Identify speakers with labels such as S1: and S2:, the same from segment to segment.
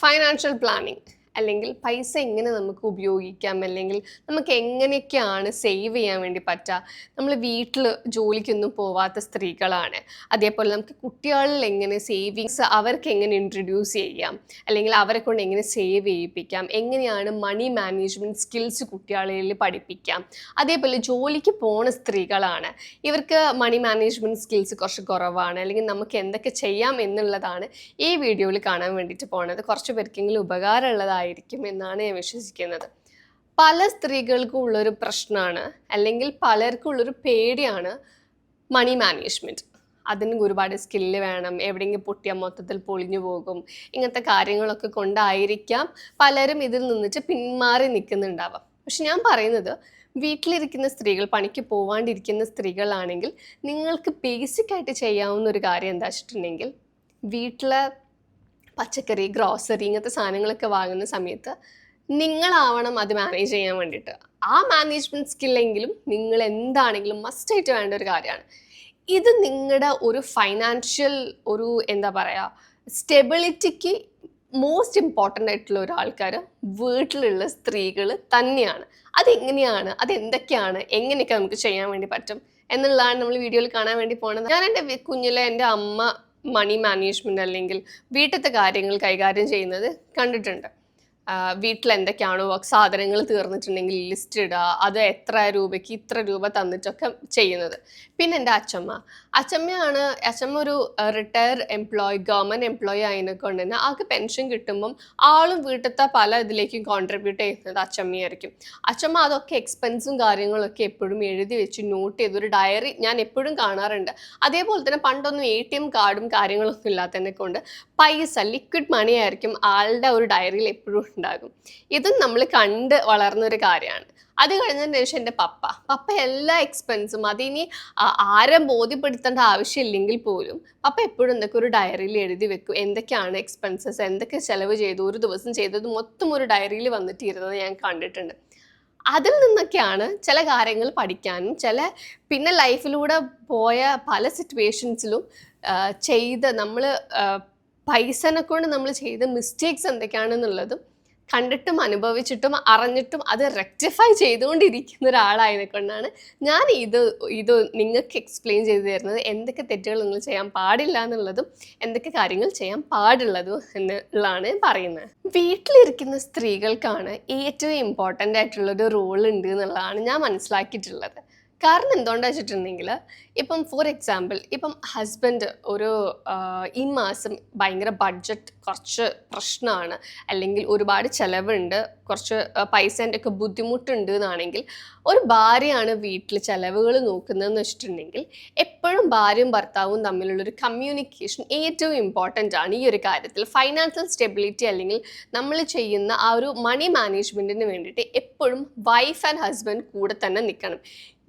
S1: Financial planning അല്ലെങ്കിൽ പൈസ എങ്ങനെ നമുക്ക് ഉപയോഗിക്കാം അല്ലെങ്കിൽ നമുക്ക് എങ്ങനെയൊക്കെയാണ് സേവ് ചെയ്യാൻ വേണ്ടി പറ്റുക നമ്മൾ വീട്ടിൽ ജോലിക്കൊന്നും പോവാത്ത സ്ത്രീകളാണ്. അതേപോലെ നമുക്ക് കുട്ടികളിൽ എങ്ങനെ സേവിങ്സ് അവർക്ക് എങ്ങനെ ഇൻട്രൊഡ്യൂസ് ചെയ്യാം അല്ലെങ്കിൽ അവരെ കൊണ്ട് എങ്ങനെ സേവ് ചെയ്യിപ്പിക്കാം എങ്ങനെയാണ് മണി മാനേജ്മെന്റ് സ്കിൽസ് കുട്ടികളിൽ പഠിപ്പിക്കാം. അതേപോലെ ജോലിക്ക് പോണ സ്ത്രീകളാണ്. ഇവർക്ക് മണി മാനേജ്മെന്റ് സ്കിൽസ് കുറച്ച് കുറവാണ് അല്ലെങ്കിൽ നമുക്ക് എന്തൊക്കെ ചെയ്യാം എന്നുള്ളതാണ് ഈ വീഡിയോയിൽ കാണാൻ വേണ്ടിയിട്ട് പോണത്. കുറച്ച് പേർക്കെങ്കിലും ഉപകാരമുള്ളതായിരിക്കും എന്നാണ് ഞാൻ വിശ്വസിക്കുന്നത്. പല സ്ത്രീകൾക്കും ഉള്ളൊരു പ്രശ്നമാണ് അല്ലെങ്കിൽ പലർക്കും ഉള്ളൊരു പേടിയാണ് മണി മാനേജ്മെന്റ് അതിന് ഒരുപാട് സ്കില്ല് വേണം. എവിടെയെങ്കിലും പൊട്ടിയാൽ മൊത്തത്തിൽ പൊളിഞ്ഞു പോകും. ഇങ്ങനത്തെ കാര്യങ്ങളൊക്കെ കൊണ്ടായിരിക്കാം പലരും ഇതിൽ നിന്നിട്ട് പിന്മാറി നിൽക്കുന്നുണ്ടാവാം. പക്ഷെ ഞാൻ പറയുന്നത് വീട്ടിലിരിക്കുന്ന സ്ത്രീകൾ പണിക്ക് പോവാണ്ടിരിക്കുന്ന സ്ത്രീകളാണെങ്കിൽ നിങ്ങൾക്ക് ബേസിക്കായിട്ട് ചെയ്യാവുന്ന ഒരു കാര്യം എന്താ വെച്ചിട്ടുണ്ടെങ്കിൽ വീട്ടിലെ പച്ചക്കറി ഗ്രോസറി ഇങ്ങനത്തെ സാധനങ്ങളൊക്കെ വാങ്ങുന്ന സമയത്ത് നിങ്ങളാവണം അത് മാനേജ് ചെയ്യാൻ വേണ്ടിയിട്ട്. ആ മാനേജ്മെന്റ് സ്കില്ലെങ്കിലും നിങ്ങൾ എന്താണെങ്കിലും മസ്റ്റായിട്ട് വേണ്ട ഒരു കാര്യമാണ്. ഇത് നിങ്ങളുടെ ഒരു ഫൈനാൻഷ്യൽ ഒരു എന്താ പറയുക സ്റ്റെബിലിറ്റിക്ക് മോസ്റ്റ് ഇമ്പോർട്ടന്റ് ആയിട്ടുള്ള ഒരാൾക്കാർ വീട്ടിലുള്ള സ്ത്രീകൾ തന്നെയാണ്. അതെങ്ങനെയാണ് അതെന്തൊക്കെയാണ് എങ്ങനെയൊക്കെ നമുക്ക് ചെയ്യാൻ വേണ്ടി പറ്റും എന്നുള്ളതാണ് നമ്മൾ വീഡിയോയിൽ കാണാൻ വേണ്ടി പോണത്. ഞാൻ എന്റെ കുഞ്ഞിലെ എന്റെ അമ്മ മണി മാനേജ്മെന്റ് അല്ലെങ്കിൽ വീട്ടിലത്തെ കാര്യങ്ങൾ കൈകാര്യം ചെയ്യുന്നത് കണ്ടിട്ടുണ്ട്. വീട്ടിൽ എന്തൊക്കെയാണോ സാധനങ്ങൾ തീർന്നിട്ടുണ്ടെങ്കിൽ ലിസ്റ്റ് ഇടുക അത് എത്ര രൂപയ്ക്ക് ഇത്ര രൂപ തന്നിട്ടൊക്കെ ചെയ്യുന്നത്. പിന്നെ എന്റെ അച്ചമ്മ അച്ചമ്മയാണ് അച്ചമ്മ ഒരു റിട്ടയർ എംപ്ലോയി ഗവൺമെന്റ് എംപ്ലോയി ആയതിനെ കൊണ്ട് തന്നെ ആൾക്ക് പെൻഷൻ കിട്ടുമ്പം ആളും വീട്ടിലത്തെ പല ഇതിലേക്കും കോൺട്രിബ്യൂട്ട് ചെയ്യുന്നത് അച്ചമ്മയായിരിക്കും. അച്ചമ്മ അതൊക്കെ എക്സ്പെൻസും കാര്യങ്ങളൊക്കെ എപ്പോഴും എഴുതി വെച്ച് നോട്ട് ചെയ്ത് ഒരു ഡയറി ഞാൻ എപ്പോഴും കാണാറുണ്ട്. അതേപോലെ തന്നെ പണ്ടൊന്നും എ ടി എം കാർഡും കാര്യങ്ങളൊന്നും ഇല്ലാത്തതിനെ കൊണ്ട് പൈസ ലിക്വിഡ് മണി ആയിരിക്കും ആളുടെ ഒരു ഡയറിയിൽ എപ്പോഴും ഉണ്ടാകും. ഇതും നമ്മൾ കണ്ട് വളർന്നൊരു കാര്യമാണ്. അത് കഴിഞ്ഞതിന് ശേഷം എന്റെ പപ്പ. പപ്പ എല്ലാ എക്സ്പെൻസും അതിനി ആരും ബോധ്യപ്പെടുത്തേണ്ട ആവശ്യമില്ലെങ്കിൽ പോലും പപ്പ എപ്പോഴും എന്തൊക്കെ ഒരു ഡയറിയിൽ എഴുതി വെക്കും. എന്തൊക്കെയാണ് എക്സ്പെൻസസ് എന്തൊക്കെ ചെലവ് ചെയ്തു? ഒരു ദിവസം ചെയ്തത് മൊത്തം ഒരു ഡയറിയിൽ വന്നിട്ടിരുന്നത് ഞാൻ കണ്ടിട്ടുണ്ട്. അതിൽ നിന്നൊക്കെയാണ് ചില കാര്യങ്ങൾ പഠിക്കാനും ചില പിന്നെ ലൈഫിലൂടെ പോയ പല സിറ്റുവേഷൻസിലും ചെയ്ത നമ്മൾ പൈസനെ കൊണ്ട് നമ്മൾ ചെയ്ത മിസ്റ്റേക്സ് എന്തൊക്കെയാണെന്നുള്ളതും കണ്ടിട്ടും അനുഭവിച്ചിട്ടും അറിഞ്ഞിട്ടും അത് റെക്ടിഫൈ ചെയ്തുകൊണ്ടിരിക്കുന്ന ഒരാളായതിനെ കൊണ്ടാണ് ഞാൻ ഇത് ഇത് നിങ്ങൾക്ക് എക്സ്പ്ലെയിൻ ചെയ്തു തരുന്നത്. എന്തൊക്കെ തെറ്റുകൾ നിങ്ങൾ ചെയ്യാൻ പാടില്ല എന്നുള്ളതും എന്തൊക്കെ കാര്യങ്ങൾ ചെയ്യാൻ പാടുള്ളതും എന്നുള്ളതാണ് പറയുന്നത്. വീട്ടിലിരിക്കുന്ന സ്ത്രീകൾക്കാണ് ഏറ്റവും ഇമ്പോർട്ടന്റ് ആയിട്ടുള്ളൊരു റോൾ ഉണ്ട് എന്നുള്ളതാണ് ഞാൻ മനസ്സിലാക്കിയിട്ടുള്ളത്. കാരണം എന്തുകൊണ്ടാണ് വെച്ചിട്ടുണ്ടെങ്കിൽ ഇപ്പം ഫോർ എക്സാമ്പിൾ ഇപ്പം ഹസ്ബൻഡ് ഒരു ഈ മാസം ഭയങ്കര ബഡ്ജറ്റ് കുറച്ച് പ്രശ്നമാണ് അല്ലെങ്കിൽ ഒരുപാട് ചിലവുണ്ട് കുറച്ച് പൈസേന്റെ ഒക്കെ ബുദ്ധിമുട്ടുണ്ട് എന്നാണെങ്കിൽ ഒരു ഭാര്യയാണ് വീട്ടിൽ ചിലവുകൾ നോക്കുന്നതെന്ന് വെച്ചിട്ടുണ്ടെങ്കിൽ എപ്പോഴും ഭാര്യയും ഭർത്താവും തമ്മിലുള്ളൊരു കമ്മ്യൂണിക്കേഷൻ ഏറ്റവും ഇമ്പോർട്ടന്റ് ആണ് ഈ ഒരു കാര്യത്തിൽ. ഫൈനാൻഷ്യൽ സ്റ്റെബിലിറ്റി അല്ലെങ്കിൽ നമ്മൾ ചെയ്യുന്ന ആ ഒരു മണി മാനേജ്മെന്റിന് വേണ്ടിയിട്ട് എപ്പോഴും വൈഫ് ആൻഡ് ഹസ്ബൻഡ് കൂടെ തന്നെ നിൽക്കണം.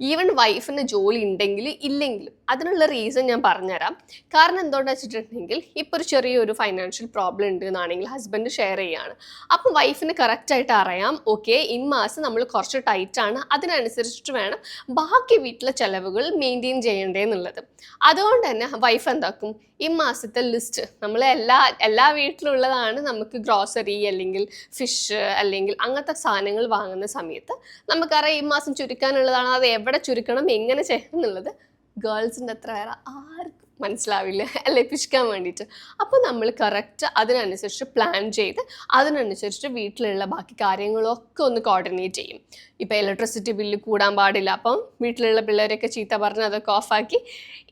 S1: ഈവൻ വൈഫിന് ജോലി ഉണ്ടെങ്കിൽ ഇല്ലെങ്കിലും അതിനുള്ള റീസൺ ഞാൻ പറഞ്ഞുതരാം. കാരണം എന്തുകൊണ്ടാണ് വെച്ചിട്ടുണ്ടെങ്കിൽ ഇപ്പോൾ ഒരു ചെറിയൊരു ഫൈനാൻഷ്യൽ പ്രോബ്ലം ഉണ്ട് എന്നാണെങ്കിൽ ഹസ്ബൻഡ് ഷെയർ ചെയ്യാണ്. അപ്പോൾ വൈഫിന് കറക്റ്റായിട്ട് അറിയാം ഓക്കെ മാസം നമ്മൾ കുറച്ച് ടൈറ്റാണ് അതിനനുസരിച്ചിട്ട് വേണം ബാക്കി വീട്ടിലെ ചിലവുകൾ മെയിന്റെയിൻ ചെയ്യേണ്ടതെന്നുള്ളത് അതുകൊണ്ട് തന്നെ വൈഫ് എന്താക്കും? ഈ മാസത്തെ ലിസ്റ്റ് നമ്മൾ എല്ലാ എല്ലാ വീട്ടിലുള്ളതാണ് നമുക്ക് ഗ്രോസറി അല്ലെങ്കിൽ ഫിഷ് അല്ലെങ്കിൽ അങ്ങനത്തെ സാധനങ്ങൾ വാങ്ങുന്ന സമയത്ത് നമുക്കറിയാം ഈ മാസം ചുരുക്കാനുള്ളതാണ് അത് എവിടെ ചുരുക്കണം എങ്ങനെ ചെയ്യണം എന്നുള്ളത് ഗേൾസിന്റെ അത്ര വേറെ ആർക്കും മനസ്സിലാവില്ല അല്ലെ? പിശിക്കാൻ വേണ്ടിയിട്ട്. അപ്പോൾ നമ്മൾ കറക്റ്റ് അതിനനുസരിച്ച് പ്ലാൻ ചെയ്ത് അതിനനുസരിച്ച് വീട്ടിലുള്ള ബാക്കി കാര്യങ്ങളൊക്കെ ഒന്ന് കോർഡിനേറ്റ് ചെയ്യും. ഇപ്പോൾ ഇലക്ട്രിസിറ്റി ബില്ല് കൂടാൻ പാടില്ല. അപ്പം വീട്ടിലുള്ള പിള്ളേരൊക്കെ ചീത്ത പറഞ്ഞ് അതൊക്കെ ഓഫാക്കി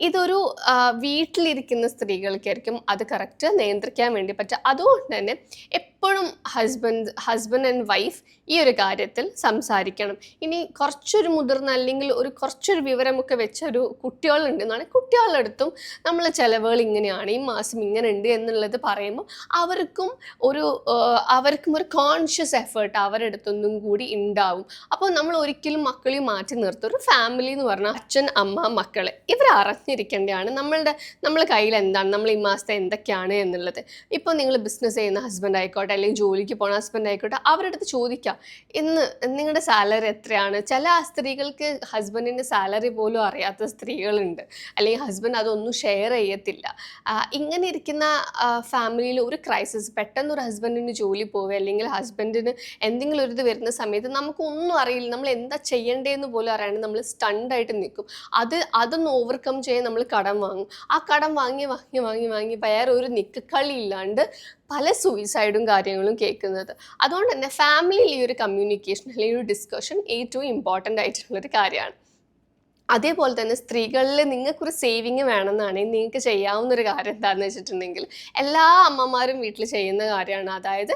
S1: ഇതൊരു വീട്ടിലിരിക്കുന്ന സ്ത്രീകൾക്കായിരിക്കും അത് കറക്റ്റ് നിയന്ത്രിക്കാൻ വേണ്ടി പറ്റുക. അതുകൊണ്ട് തന്നെ എപ്പോഴും ഹസ്ബൻഡ് ഹസ്ബൻഡ് ആൻഡ് വൈഫ് ഈ ഒരു കാര്യത്തിൽ സംസാരിക്കണം. ഇനി കുറച്ചൊരു മുതിർന്ന അല്ലെങ്കിൽ ഒരു കുറച്ചൊരു വിവരമൊക്കെ വെച്ച ഒരു കുട്ടികളുണ്ടെന്നാണ്. കുട്ടികളുടെ അടുത്തും നമ്മൾ ചിലവുകൾ ഇങ്ങനെയാണ് ഈ മാസം ഇങ്ങനെ ഉണ്ട് എന്നുള്ളത് പറയുമ്പോൾ അവർക്കും ഒരു അവർക്കും ഒരു കോൺഷ്യസ് എഫേർട്ട് അവരുടെ അടുത്തൊന്നും കൂടി ഉണ്ടാവും. അപ്പോൾ നമ്മൾ ഒരിക്കലും മക്കളെ മാറ്റി നിർത്തും ഒരു ഫാമിലി എന്ന് പറഞ്ഞാൽ അച്ഛൻ അമ്മ മക്കൾ ഇവർ അറിഞ്ഞിരിക്കേണ്ടതാണ്. നമ്മളുടെ നമ്മളെ കയ്യിൽ എന്താണ്? നമ്മൾ ഈ മാസത്തെ എന്തൊക്കെയാണ് എന്നുള്ളത്. ഇപ്പോൾ നിങ്ങൾ ബിസിനസ് ചെയ്യുന്ന ഹസ്ബൻഡ് ആയിക്കോട്ടെ ആയിക്കോട്ടെ അല്ലെങ്കിൽ ജോലിക്ക് പോണ ഹസ്ബൻഡ് ആയിക്കോട്ടെ അവരുടെ അടുത്ത് ചോദിക്കാം ഇന്ന് നിങ്ങളുടെ സാലറി എത്രയാണ്? ചില സ്ത്രീകൾക്ക് ഹസ്ബൻഡിന്റെ സാലറി പോലും അറിയാത്ത സ്ത്രീകളുണ്ട്. അല്ലെങ്കിൽ ഹസ്ബൻഡ് അതൊന്നും ഷെയർ ചെയ്യത്തില്ല. ഇങ്ങനെ ഇരിക്കുന്ന ഫാമിലിയിൽ ഒരു ക്രൈസിസ് പെട്ടെന്ന് ഒരു ഹസ്ബൻഡിന് ജോലി പോവുക അല്ലെങ്കിൽ ഹസ്ബൻഡിന് എന്തെങ്കിലും ഒരു ഇത് വരുന്ന സമയത്ത് നമുക്കൊന്നും അറിയില്ല. നമ്മൾ എന്താ ചെയ്യേണ്ടതെന്ന് പോലും അറിയാണ്ട് നമ്മൾ സ്റ്റണ്ടായിട്ട് നിൽക്കും. അത് അതൊന്ന് ഓവർകം ചെയ്യാൻ നമ്മൾ കടം വാങ്ങും. ആ കടം വാങ്ങി വാങ്ങി വാങ്ങി വാങ്ങി വേറെ ഒരു നിക്കക്കളി ഇല്ലാണ്ട് പല സൂയിസൈഡും കാര്യങ്ങളും കേൾക്കുന്നത്. അതുകൊണ്ട് തന്നെ ഫാമിലിയിൽ ഈ ഒരു കമ്മ്യൂണിക്കേഷൻ അല്ലെങ്കിൽ ഒരു ഡിസ്കഷൻ ഏറ്റവും ഇമ്പോർട്ടന്റ് ആയിട്ടുള്ളൊരു കാര്യമാണ്. അതേപോലെ തന്നെ സ്ത്രീകളിൽ നിങ്ങൾക്കൊരു സേവിങ് വേണമെന്നാണെങ്കിൽ നിങ്ങൾക്ക് ചെയ്യാവുന്ന ഒരു കാര്യം എന്താണെന്ന് വെച്ചിട്ടുണ്ടെങ്കിൽ എല്ലാ അമ്മമാരും വീട്ടിൽ ചെയ്യുന്ന കാര്യമാണ്. അതായത്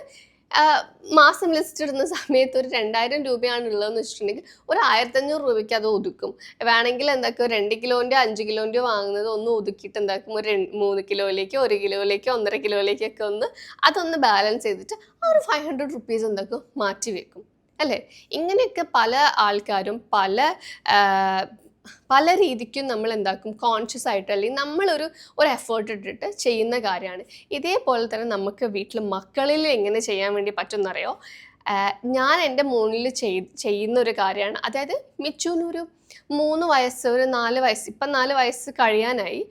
S1: മാസം ലിസ്റ്റ് ഇടുന്ന സമയത്ത് ഒരു രണ്ടായിരം രൂപയാണ് ഉള്ളതെന്ന് വെച്ചിട്ടുണ്ടെങ്കിൽ ഒരു ആയിരത്തഞ്ഞൂറ് രൂപയ്ക്ക് അത് ഒതുക്കും. വേണമെങ്കിൽ എന്താക്കും രണ്ട് കിലോന്റെ അഞ്ച് കിലോന്റെ വാങ്ങുന്നത് ഒന്ന് ഒതുക്കിയിട്ട് എന്താക്കും ഒരു മൂന്ന് കിലോയിലേക്കോ ഒരു കിലോയിലേക്കോ ഒന്നര കിലോയിലേക്കൊക്കെ ഒന്ന് അതൊന്ന് ബാലൻസ് ചെയ്തിട്ട് ആ ഒരു ഫൈവ് ഹൺഡ്രഡ് റുപ്പീസ് എന്താക്കും മാറ്റി വെക്കും. അല്ലേ? ഇങ്ങനെയൊക്കെ പല ആൾക്കാരും പല പല രീതിക്കും നമ്മൾ എന്താക്കും കോൺഷ്യസ് ആയിട്ട് അല്ലെങ്കിൽ നമ്മളൊരു ഒരു എഫേർട്ട് ഇട്ടിട്ട് ചെയ്യുന്ന കാര്യമാണ്. ഇതേപോലെ തന്നെ നമുക്ക് വീട്ടിൽ മക്കളിൽ എങ്ങനെ ചെയ്യാൻ വേണ്ടി പറ്റുമെന്നറിയോ ഞാൻ എന്റെ മോണിൽ ചെയ് ചെയ്യുന്ന ഒരു കാര്യമാണ്. അതായത് മിച്ചുവിനൊരു മൂന്ന് വയസ്സ് ഒരു നാല് വയസ്സ് ഇപ്പം നാല് വയസ്സ് കഴിയാനായി.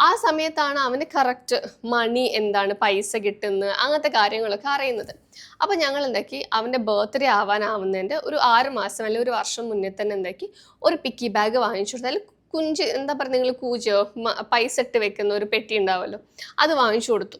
S1: ആ സമയത്താണ് അവന് കറക്റ്റ് മണി എന്താണ് പൈസ കിട്ടുന്നത് അങ്ങനത്തെ കാര്യങ്ങളൊക്കെ അറിയുന്നത്. അപ്പോൾ ഞങ്ങൾ എന്താക്കി അവന്റെ ബർത്ത്ഡേ ആവാനാവുന്നതിന്റെ ഒരു ആറ് മാസം അല്ലെങ്കിൽ ഒരു വർഷം മുന്നേ തന്നെ എന്താക്കി ഒരു പിക്കി ബാഗ് വാങ്ങിച്ചു കൊടുത്താൽ കുഞ്ച് എന്താ പറയുക നിങ്ങൾ കൂജോ മ- പൈസ ഇട്ട് വെക്കുന്ന ഒരു പെട്ടി ഉണ്ടാവുമല്ലോ അത് വാങ്ങിച്ചു കൊടുത്തു.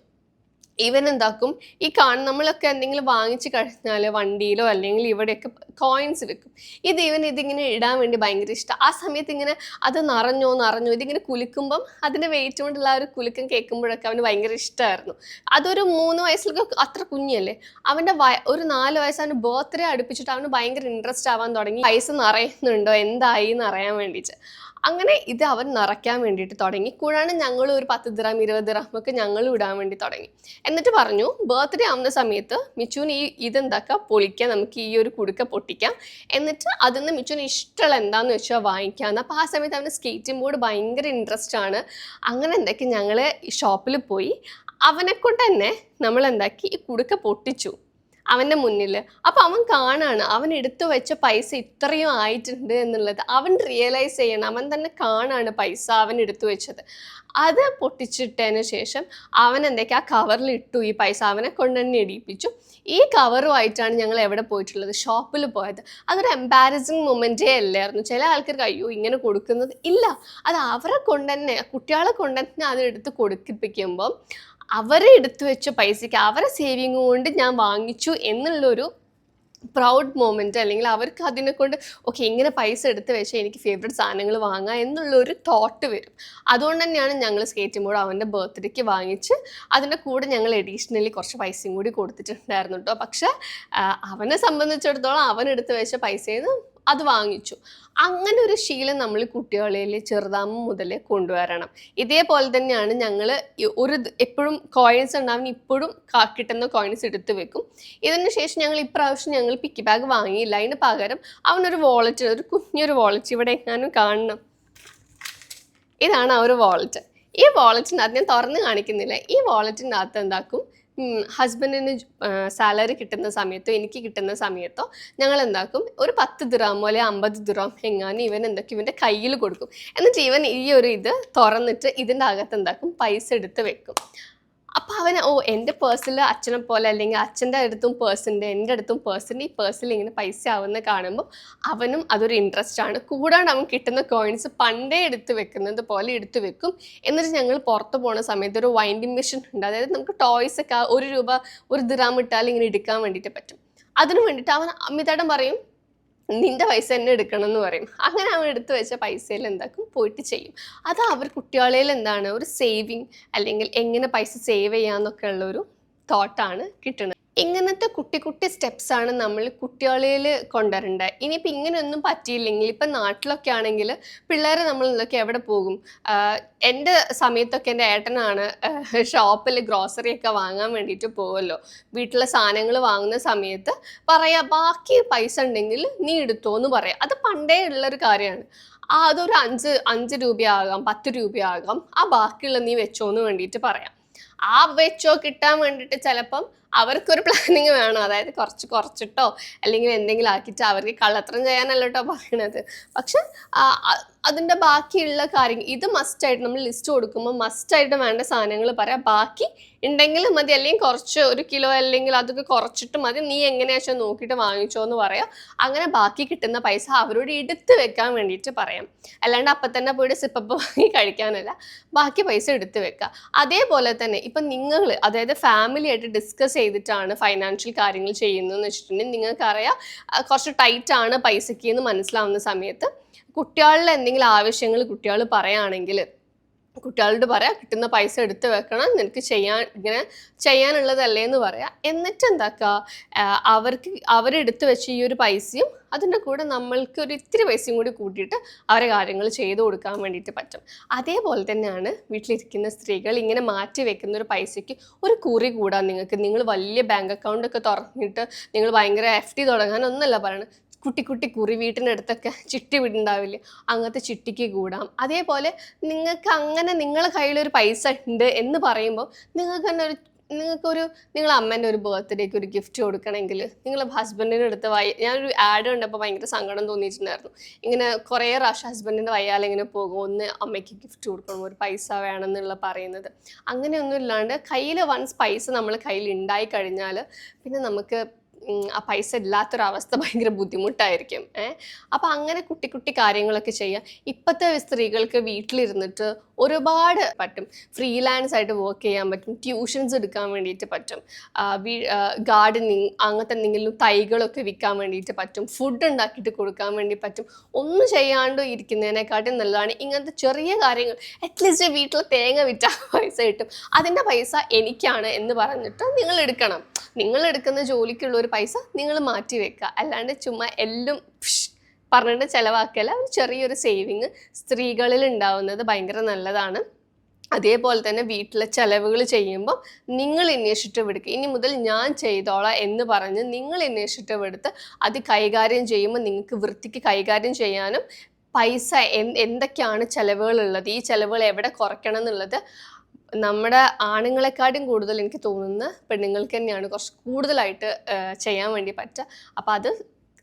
S1: ഇവൻ എന്താക്കും ഈ കാണുന്ന നമ്മളൊക്കെ എന്തെങ്കിലും വാങ്ങിച്ചു കഴിഞ്ഞാൽ വണ്ടിയിലോ അല്ലെങ്കിൽ ഇവിടെയൊക്കെ കോയിൻസ് വെക്കും. ഇത് ഇവൻ ഇതിങ്ങനെ ഇടാൻ വേണ്ടി ഭയങ്കര ഇഷ്ടം. ആ സമയത്ത് ഇങ്ങനെ അത് നിറഞ്ഞോ നിറഞ്ഞോ ഇതിങ്ങനെ കുലുക്കുമ്പം അതിന്റെ വെയിറ്റ് കൊണ്ടുള്ള ആ ഒരു കുലുക്കം കേൾക്കുമ്പോഴൊക്കെ അവന് ഭയങ്കര ഇഷ്ടമായിരുന്നു അതൊരു മൂന്ന് വയസ്സിലൊക്കെ അത്ര കുഞ്ഞല്ലേ? അവന്റെ വയ ഒരു നാല് വയസ്സ് ബർത്ത്ഡേ അടുപ്പിച്ചിട്ട് അവന് ഭയങ്കര ഇൻട്രസ്റ്റ് ആവാൻ തുടങ്ങി. പൈസ നിറയുന്നുണ്ടോ? എന്തായി എന്ന് അറിയാൻ വേണ്ടിയിട്ട്. അങ്ങനെ ഇത് അവൻ നിറയ്ക്കാൻ വേണ്ടിയിട്ട് തുടങ്ങി. കൂടാണ് ഞങ്ങൾ ഒരു പത്ത് ദിറാം ഇരുപത് ദിറാം ഒക്കെ ഞങ്ങൾ ഇടാൻ വേണ്ടി തുടങ്ങി. എന്നിട്ട് പറഞ്ഞു ബർത്ത്ഡേ ആവുന്ന സമയത്ത് മിച്ചുവിന് ഈ ഇതെന്താക്കാം? പൊളിക്കാം നമുക്ക് ഈ ഒരു കുടുക്ക പൊട്ടിക്കാം. എന്നിട്ട് അതിൽ നിന്ന് മിച്ചുവിന് ഇഷ്ടമുള്ള എന്താന്ന് വെച്ചാൽ വാങ്ങിക്കാം അപ്പോൾ ആ സമയത്ത് അവന് സ്കേറ്റിംഗ് ബോർഡ് ഭയങ്കര ഇൻട്രസ്റ്റ് ആണ്. അങ്ങനെ എന്തൊക്കെ ഞങ്ങൾ ഷോപ്പിൽ പോയി. അവനെക്കൊണ്ട് തന്നെ നമ്മൾ എന്താക്കി ഈ കുടുക്ക പൊട്ടിച്ചു. അവന്റെ മുന്നിൽ അപ്പോൾ അവൻ കാണാണ്. അവൻ എടുത്തു വെച്ച പൈസ ഇത്രയും ആയിട്ടുണ്ട് എന്നുള്ളത്. അവൻ റിയലൈസ് ചെയ്യണം. അവൻ തന്നെ കാണാണ് പൈസ അവൻ എടുത്തു വെച്ചത്. അത് പൊട്ടിച്ചിട്ടതിന് ശേഷം അവൻ എന്തൊക്കെ ആ കവറിൽ ഇട്ടു. ഈ പൈസ അവനെ കൊണ്ട് തന്നെ ഈ കവറുമായിട്ടാണ് ഞങ്ങൾ എവിടെ പോയിട്ടുള്ളത്? ഷോപ്പിൽ പോയത്. അതൊരു എംബാരസിങ് മൊമെന്റേ അല്ലായിരുന്നു. ചില ആൾക്കാർക്ക് അയ്യോ ഇങ്ങനെ കൊടുക്കുന്നത് ഇല്ല. അത് അവരെ കൊണ്ട് തന്നെ കുട്ടികളെ കൊണ്ട് തന്നെ അത് എടുത്ത് കൊടുക്കിപ്പിക്കുമ്പം അവരെ എടുത്തു വെച്ച പൈസയ്ക്ക് അവരെ സേവിങ് കൊണ്ട് ഞാൻ വാങ്ങിച്ചു എന്നുള്ളൊരു പ്രൗഡ് മൊമെന്റ് അല്ലെങ്കിൽ അവർക്ക് അതിനെ കൊണ്ട് ഓക്കെ ഇങ്ങനെ പൈസ എടുത്ത് വെച്ചാൽ എനിക്ക് ഫേവറേറ്റ് സാധനങ്ങൾ വാങ്ങാം എന്നുള്ളൊരു തോട്ട് വരും. അതുകൊണ്ട് തന്നെയാണ് ഞങ്ങൾ സ്കേറ്റ് ബോർഡ് അവന്റെ ബർത്ത്ഡേക്ക് വാങ്ങിച്ച് അതിന്റെ കൂടെ ഞങ്ങൾ എഡീഷണലി കുറച്ച് പൈസയും കൂടി കൊടുത്തിട്ടുണ്ടായിരുന്നു കേട്ടോ. പക്ഷേ അവനെ സംബന്ധിച്ചിടത്തോളം അവൻ എടുത്ത് വെച്ച പൈസയിൽ നിന്ന് അത് വാങ്ങിച്ചു. അങ്ങനെ ഒരു ശീലം നമ്മൾ കുട്ടികളിൽ ചെറുതാമം മുതലേ കൊണ്ടുവരണം. ഇതേപോലെ തന്നെയാണ് ഞങ്ങൾ ഒരു എപ്പോഴും കോയിൻസ് ഉണ്ടാവുന്ന ഇപ്പോഴും കിട്ടുന്ന കോയിൻസ് എടുത്ത് വെക്കും. ഇതിന് ശേഷം ഞങ്ങൾ ഇപ്രാവശ്യം ഞങ്ങൾ പിക്ക് ബാഗ് വാങ്ങിയില്ല. അതിന് പകരം അവനൊരു വാളറ്റ് ഒരു കുഞ്ഞൊരു വാളറ്റ് ഇവിടെ എങ്ങാനും കാണണം. ഇതാണ് ആ ഒരു വാളറ്റ് ഈ വാളറ്റിനകത്ത് ഞാൻ തുറന്ന് കാണിക്കുന്നില്ല. ഈ വോളറ്റിനകത്ത് എന്താക്കും? ഹസ്ബൻഡിന് സാലറി കിട്ടുന്ന സമയത്തോ എനിക്ക് കിട്ടുന്ന സമയത്തോ ഞങ്ങൾ എന്താക്കും ഒരു പത്ത് ദിറാമോ അല്ലെങ്കിൽ അമ്പത് ദിറാം എങ്ങാനും ഇവൻ എന്തൊക്കെ ഇവന്റെ കയ്യിൽ കൊടുക്കും. എന്നിട്ട് ഇവൻ ഈ ഒരു ഇത് തുറന്നിട്ട് ഇതിന്റെ അകത്ത് എന്താക്കും പൈസ എടുത്ത് വെക്കും. അപ്പോൾ അവൻ ഓ എന്റെ പേഴ്സിൽ അച്ഛനെ പോലെ അല്ലെങ്കിൽ അച്ഛന്റെ അടുത്തും പേഴ്സുണ്ട് എന്റെ അടുത്തും പേഴ്സുണ്ട് ഈ പേഴ്സിൽ ഇങ്ങനെ പൈസ ആവുന്ന കാണുമ്പോൾ അവനും അതൊരു ഇൻട്രസ്റ്റ് ആണ്. കൂടാണ്ട് അവൻ കിട്ടുന്ന കോയിൻസ് പണ്ടേ എടുത്ത് വെക്കുന്നത് പോലെ എടുത്ത് വെക്കും. എന്നിട്ട് ഞങ്ങൾ പുറത്ത് പോണ സമയത്ത് ഒരു വൈൻഡിങ് മെഷീൻ ഉണ്ട്. അതായത് നമുക്ക് ടോയ്സ് ഒക്കെ ഒരു രൂപ ഒരു ദിറാം ഇട്ടാൽ ഇങ്ങനെ എടുക്കാൻ വേണ്ടിയിട്ട് പറ്റും. അതിനു വേണ്ടിയിട്ട് അവൻ അമിതാടം പറയും നിന്റെ പൈസ തന്നെ എടുക്കണം എന്ന് പറയും. അങ്ങനെ അവൻ എടുത്തു വെച്ച പൈസയിൽ എന്താക്കും? പോയിട്ട് ചെയ്യും. അത് അവർ കുട്ടികളിൽ എന്താണ്? ഒരു സേവിങ് അല്ലെങ്കിൽ എങ്ങനെ പൈസ സേവ് ചെയ്യാന്നൊക്കെ ഉള്ള ഒരു തോട്ടാണ് കിട്ടുന്നത് ഇങ്ങനത്തെ കുട്ടി കുട്ടി സ്റ്റെപ്സ് ആണ് നമ്മൾ കുട്ടികളിൽ കൊണ്ടുവരേണ്ടത്. ഇനിയിപ്പോൾ ഇങ്ങനെയൊന്നും പറ്റിയില്ലെങ്കിൽ ഇപ്പം നാട്ടിലൊക്കെ ആണെങ്കിൽ പിള്ളേരെ നമ്മൾ ഇതൊക്കെ എവിടെ പോകും? എന്റെ സമയത്തൊക്കെ എന്റെ ഏട്ടനാണ് ഷോപ്പിൽ ഗ്രോസറി ഒക്കെ വാങ്ങാൻ വേണ്ടിയിട്ട് പോകുമല്ലോ വീട്ടിലെ സാധനങ്ങൾ വാങ്ങുന്ന സമയത്ത് പറയാ ബാക്കി പൈസ ഉണ്ടെങ്കിൽ നീ എടുത്തോ എന്ന് പറയാം. അത് പണ്ടേ ഉള്ളൊരു കാര്യമാണ്. ആ അതൊരു അഞ്ച് അഞ്ച് രൂപയാകാം പത്ത് രൂപയാകാം ആ ബാക്കിയുള്ള നീ വെച്ചോന്ന് വേണ്ടിയിട്ട് പറയാം. ആ വെച്ചോ കിട്ടാൻ വേണ്ടിയിട്ട് ചിലപ്പം അവർക്കൊരു പ്ലാനിങ് വേണം. അതായത് കുറച്ച് കുറച്ചിട്ടോ അല്ലെങ്കിൽ എന്തെങ്കിലും ആക്കിയിട്ട് അവർക്ക് കള്ളത്രം ചെയ്യാനല്ല കേട്ടോ പറയണത്. പക്ഷെ അതിന്റെ ബാക്കിയുള്ള കാര്യങ്ങൾ ഇത് മസ്റ്റായിട്ട് നമ്മൾ ലിസ്റ്റ് കൊടുക്കുമ്പോൾ മസ്റ്റായിട്ട് വേണ്ട സാധനങ്ങൾ പറയാം. ബാക്കി ഉണ്ടെങ്കിൽ മതി. അല്ലെങ്കിൽ കുറച്ച് ഒരു കിലോ അല്ലെങ്കിൽ അതൊക്കെ കുറച്ചിട്ട് മതി. നീ എങ്ങനെയാ നോക്കിയിട്ട് വാങ്ങിച്ചോ എന്ന് പറയാം. അങ്ങനെ ബാക്കി കിട്ടുന്ന പൈസ അവരോട് എടുത്ത് വെക്കാൻ വേണ്ടിയിട്ട് പറയാം. അല്ലാണ്ട് അപ്പം തന്നെ പോയിട്ട് സിപ്പപ്പ് വാങ്ങി കഴിക്കാനല്ല. ബാക്കി പൈസ എടുത്ത് വെക്കുക അതേപോലെ തന്നെ ഇപ്പം നിങ്ങൾ അതായത് ഫാമിലിയായിട്ട് ഡിസ്കസ് ചെയ്തിട്ടാണ് ഫൈനാൻഷ്യൽ കാര്യങ്ങൾ ചെയ്യുന്നതെന്ന് വെച്ചിട്ടുണ്ടെങ്കിൽ നിങ്ങൾക്കറിയാം കുറച്ച് ടൈറ്റ് ആണ് പൈസയ്ക്ക് എന്ന് മനസ്സിലാവുന്ന സമയത്ത് കുട്ടികളുടെ എന്തെങ്കിലും ആവശ്യങ്ങൾ കുട്ടികൾ പറയുകയാണെങ്കിൽ കുട്ടികളോട് പറയാം കിട്ടുന്ന പൈസ എടുത്ത് വെക്കണം നിനക്ക് ചെയ്യാൻ ഇങ്ങനെ ചെയ്യാനുള്ളതല്ലേ എന്ന് പറയാം. എന്നിട്ട് എന്താക്കുക അവർക്ക് അവരെടുത്ത് വെച്ച ഈ ഒരു പൈസയും അതിന്റെ കൂടെ നമ്മൾക്ക് ഒരു ഇത്തിരി പൈസയും കൂടി കൂട്ടിയിട്ട് അവരെ കാര്യങ്ങൾ ചെയ്തു കൊടുക്കാൻ വേണ്ടിയിട്ട് പറ്റും. അതേപോലെ തന്നെയാണ് വീട്ടിലിരിക്കുന്ന സ്ത്രീകൾ ഇങ്ങനെ മാറ്റി വെക്കുന്ന ഒരു പൈസയ്ക്ക് ഒരു കുറി കൂടാൻ നിങ്ങൾക്ക്. നിങ്ങൾ വലിയ ബാങ്ക് അക്കൗണ്ട് ഒക്കെ തുറന്നിട്ട് നിങ്ങൾ ഭയങ്കര എഫ് ഡി തുടങ്ങാനൊന്നല്ല പറയണത്. കുട്ടി കുട്ടി കുറി വീട്ടിനടുത്തൊക്കെ ചിട്ടി വിടുണ്ടാവില്ലേ? അങ്ങനത്തെ ചിട്ടിക്ക് കൂടാം. അതേപോലെ നിങ്ങൾക്ക് അങ്ങനെ നിങ്ങളെ കയ്യിലൊരു പൈസ ഉണ്ട് എന്ന് പറയുമ്പോൾ നിങ്ങൾക്ക് തന്നെ ഒരു നിങ്ങൾക്കൊരു നിങ്ങളെ അമ്മേന്റെ ഒരു ബർത്ത്ഡേക്ക് ഒരു ഗിഫ്റ്റ് കൊടുക്കണമെങ്കിൽ നിങ്ങളെ ഹസ്ബൻഡിന്റെ അടുത്ത് വൈ ഞാനൊരു ആഡ് കണ്ടപ്പോൾ ഭയങ്കര സങ്കടം തോന്നിയിട്ടുണ്ടായിരുന്നു. ഇങ്ങനെ കുറേ പ്രാവശ്യം ഹസ്ബൻഡിന്റെ വയ്യാലെ ഇങ്ങനെ പോകും. ഒന്ന് അമ്മയ്ക്ക് ഗിഫ്റ്റ് കൊടുക്കണം ഒരു പൈസ വേണം എന്നുള്ള പറയുന്നത്. അങ്ങനെയൊന്നും ഇല്ലാണ്ട് കയ്യിൽ വൺസ് പൈസ നമ്മൾ കയ്യിൽ ഉണ്ടായി കഴിഞ്ഞാൽ പിന്നെ നമുക്ക് ആ പൈസ ഇല്ലാത്തൊരവസ്ഥ ഭയങ്കര ബുദ്ധിമുട്ടായിരിക്കും. ഏഹ് അപ്പം അങ്ങനെ കുട്ടി കുട്ടി കാര്യങ്ങളൊക്കെ ചെയ്യാം. ഇപ്പോഴത്തെ സ്ത്രീകൾക്ക് വീട്ടിലിരുന്നിട്ട് ഒരുപാട് പറ്റും. ഫ്രീലാൻസ് ആയിട്ട് വർക്ക് ചെയ്യാൻ പറ്റും. ട്യൂഷൻസ് എടുക്കാൻ വേണ്ടിയിട്ട് പറ്റും. ഗാർഡനിങ് അങ്ങനത്തെ എന്തെങ്കിലും തൈകളൊക്കെ വിൽക്കാൻ വേണ്ടിയിട്ട് പറ്റും. ഫുഡ് ഉണ്ടാക്കിയിട്ട് കൊടുക്കാൻ വേണ്ടി പറ്റും. ഒന്നും ചെയ്യാണ്ട് ഇരിക്കുന്നതിനെക്കാട്ടും നല്ലതാണ് ഇങ്ങനത്തെ ചെറിയ കാര്യങ്ങൾ. അറ്റ്ലീസ്റ്റ് വീട്ടിൽ തേങ്ങ വിറ്റാൽ പൈസ കിട്ടും. അതിന്റെ പൈസ എനിക്കാണ് എന്ന് പറഞ്ഞിട്ട് നിങ്ങൾ എടുക്കണം. നിങ്ങൾ എടുക്കുന്ന ജോലിക്കുള്ള ഒരു പൈസ നിങ്ങൾ മാറ്റി വെക്കുക. അല്ലാണ്ട് ചുമ്മാ എല്ലാം പറഞ്ഞിട്ട് ചിലവാക്കല ഒരു ചെറിയൊരു സേവിങ് സ്ത്രീകളിൽ ഉണ്ടാവുന്നത് ഭയങ്കര നല്ലതാണ്. അതേപോലെ തന്നെ വീട്ടിലെ ചിലവുകൾ ചെയ്യുമ്പോൾ നിങ്ങൾ ഇനിഷ്യേറ്റീവ് എടുക്കുക. ഇനി മുതൽ ഞാൻ ചെയ്തോളാം എന്ന് പറഞ്ഞ് നിങ്ങൾ ഇനിഷ്യേറ്റീവ് എടുത്ത് അത് കൈകാര്യം ചെയ്യുമ്പോൾ നിങ്ങൾക്ക് വൃത്തിക്ക് കൈകാര്യം ചെയ്യാനും പൈസ എന്തൊക്കെയാണ് ചിലവുകളുള്ളത് ഈ ചിലവുകൾ എവിടെ കുറയ്ക്കണം എന്നുള്ളത് നമ്മുടെ ആണുങ്ങളെക്കാട്ടും കൂടുതൽ എനിക്ക് തോന്നുന്ന പെണ്ണുങ്ങൾക്ക് തന്നെയാണ് കുറച്ച് കൂടുതലായിട്ട് ചെയ്യാൻ വേണ്ടി പറ്റുക. അപ്പോൾ അത്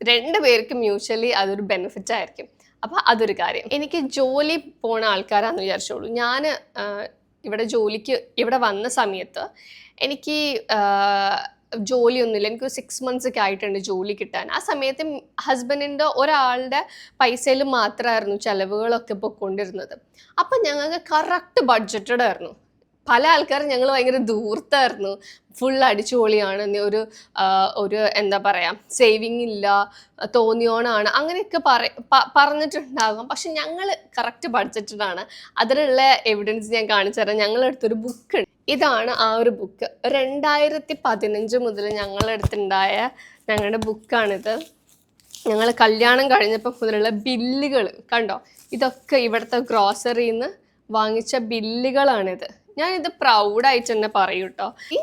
S1: രണ്ട് പേർക്കും മ്യൂച്വലി അതൊരു ബെനിഫിറ്റ് ആയിരിക്കും. അപ്പോൾ അതൊരു കാര്യം. എനിക്ക് ജോലി പോണ ആൾക്കാരാന്ന് വിചാരിച്ചോളൂ. ഞാൻ ഇവിടെ ജോലിക്ക് ഇവിടെ വന്ന സമയത്ത് എനിക്ക് ജോലിയൊന്നുമില്ല. എനിക്ക് സിക്സ് മന്ത്സ് ഒക്കെ ആയിട്ടുണ്ട് ജോലി കിട്ടാൻ. ആ സമയത്ത് ഹസ്ബൻഡിന്റെ ഒരാളുടെ പൈസയിൽ മാത്രമായിരുന്നു ചിലവുകളൊക്കെ പൊയ്ക്കൊണ്ടിരുന്നത് അപ്പം ഞങ്ങൾക്ക് കറക്റ്റ് ബഡ്ജറ്റഡ് ആയിരുന്നു. പല ആൾക്കാരും ഞങ്ങൾ ഭയങ്കര ദൂർത്തായിരുന്നു. ഫുൾ അടിച്ചുപൊളിയാണ്. ഒരു ഒരു എന്താ പറയുക സേവിങ് ഇല്ല തോന്നിയോണാണ്. അങ്ങനെയൊക്കെ പറ പറഞ്ഞിട്ടുണ്ടാകും. പക്ഷെ ഞങ്ങൾ കറക്റ്റ് ബഡ്ജറ്റഡ് അതിലുള്ള എവിഡൻസ് ഞാൻ കാണിച്ചു തരാം. ഞങ്ങളെടുത്തൊരു ബുക്ക് ഉണ്ട് ഇതാണ് ആ ഒരു ബുക്ക് രണ്ടായിരത്തി പതിനഞ്ച് മുതൽ ഞങ്ങളെടുത്തുണ്ടായ ഞങ്ങളുടെ ബുക്കാണിത് ഞങ്ങൾ കല്യാണം കഴിഞ്ഞപ്പോൾ മുതലുള്ള ബില്ലുകൾ കണ്ടോ? ഇതൊക്കെ ഇവിടുത്തെ ഗ്രോസറിയിൽ നിന്ന് വാങ്ങിച്ച ബില്ലുകളാണിത്. ഞാനിത് പ്രൗഡായിട്ട് തന്നെ പറയൂ കേട്ടോ ഈ